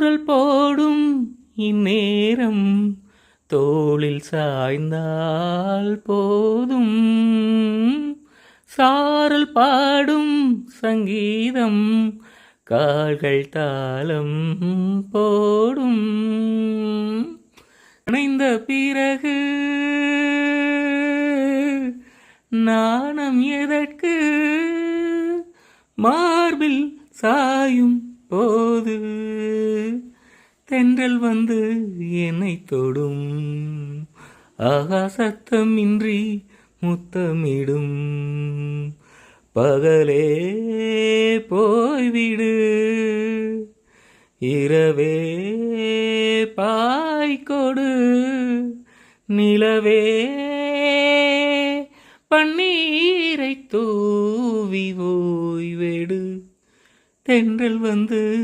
தூரல் போடும் இந்நேரம் தோளில் சாய்ந்தால் போதும். சாரல் பாடும் சங்கீதம் கால்கள் தாளம் போடும். இணைந்த பிறகு நாணம் எதற்கு? மார்பில் சாயும் போது தென்றல் வந்து என்னை தொடும். ஆகா சத்தமின்றி முத்தமிடும். பகலே போய்விடு. இரவே பாய்கொடு. நிலவே பன்னீரை தூவி ஓய்வெடு. தென்றல் வந்து